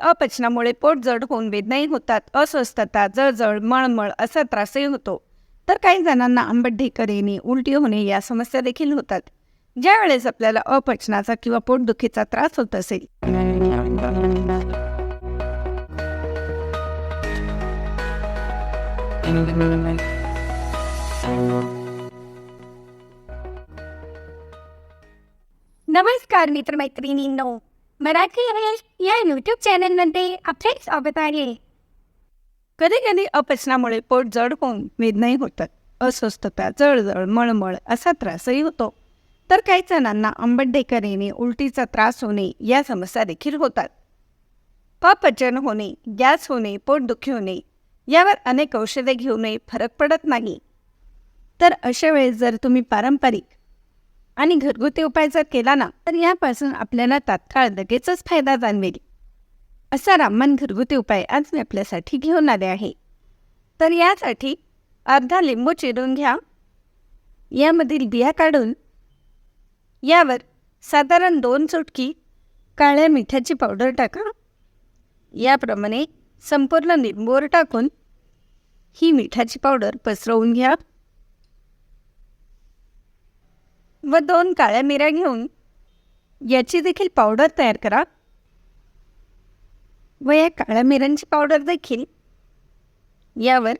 अपचनामुळे पोट जड होऊन वेदनाही होतात अस्वस्थता जळजळ मळमळ असा त्रासही होतो. तर काही जणांना आंबट ढेकर येणे उलटी होणे या समस्या देखील होतात. ज्या वेळेस आपल्याला अपचनाचा किंवा पोटदुखीचा त्रास होत असेल. नमस्कार मित्रमैत्रिणींनो. मराठी रमेश या यूट्यूब चॅनलमध्ये आपले स्वागत आहे. कधी कधी अपचनामुळे पोट जड होऊन वेदनाही होतात अस्वस्थता जळजळ मळमळ असा त्रासही होतो. तर काही जणांना आंबट डेकर येणे उलटीचा त्रास होणे या समस्या देखील होतात. अपचन होणे गॅस होणे पोटदुखी होणे यावर अनेक औषधे घेऊनही फरक पडत नाही. तर अशा वेळेस जर तुम्ही पारंपरिक आणि घरगुती उपाय जर केला ना तर यापासून आपल्याला तात्काळ लगेचच फायदा जाणवेल. असा रामन घरगुती उपाय आज मी आपल्यासाठी घेऊन आले आहे. तर यासाठी अर्धा लिंबू चिरून घ्या. यामधील बिया काढून यावर साधारण दोन चुटकी काळ्या मिठाची पावडर टाका. याप्रमाणे संपूर्ण लिंबूवर टाकून ही मिठाची पावडर पसरवून घ्या. व दोन काळ्या मिऱ्या घेऊन याची देखील पावडर तयार करा. व या काळ्या मिऱ्यांची पावडर देखील यावर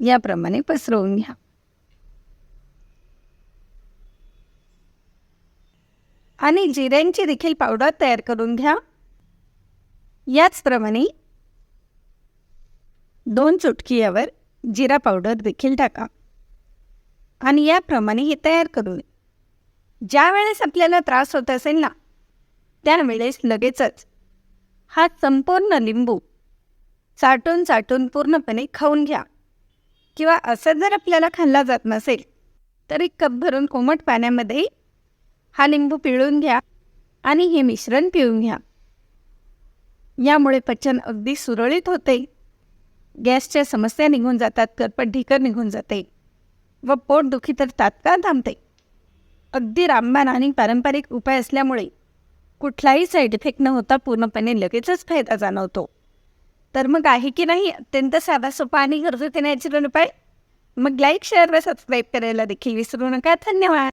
याप्रमाणे पसरवून घ्या. आणि जिऱ्यांची देखील पावडर तयार करून घ्या. याचप्रमाणे दोन चुटकी यावर जिरा पावडर देखील टाका. आणि याप्रमाणे हे तयार करून ज्या वेळेस आपल्याला त्रास होत असेल ना त्यावेळेस लगेचच हा संपूर्ण लिंबू चाटून चाटून पूर्णपणे खाऊन घ्या. किंवा असं जर आपल्याला खाल्ला जात नसेल तर एक कप भरून कोमट पाण्यामध्ये हा लिंबू पिळून घ्या आणि हे मिश्रण पिळून घ्या. यामुळे पचन अगदी सुरळीत होते. गॅसच्या समस्या निघून जातात करपट ढिकर निघून जाते व पोटदुखी तर तात्काळ थांबते. अगदी रामबाण आणि पारंपरिक उपाय असल्यामुळे कुठलाही साईड इफेक्ट न होता पूर्णपणे लगेचच फायदा जाणवतो. तर मग आहे की नाही? अत्यंत साधा सोपा आणि गरजेचे नॅचरल उपाय. मग लाईक शेअर व सबस्क्राईब करायला देखील विसरू नका. धन्यवाद.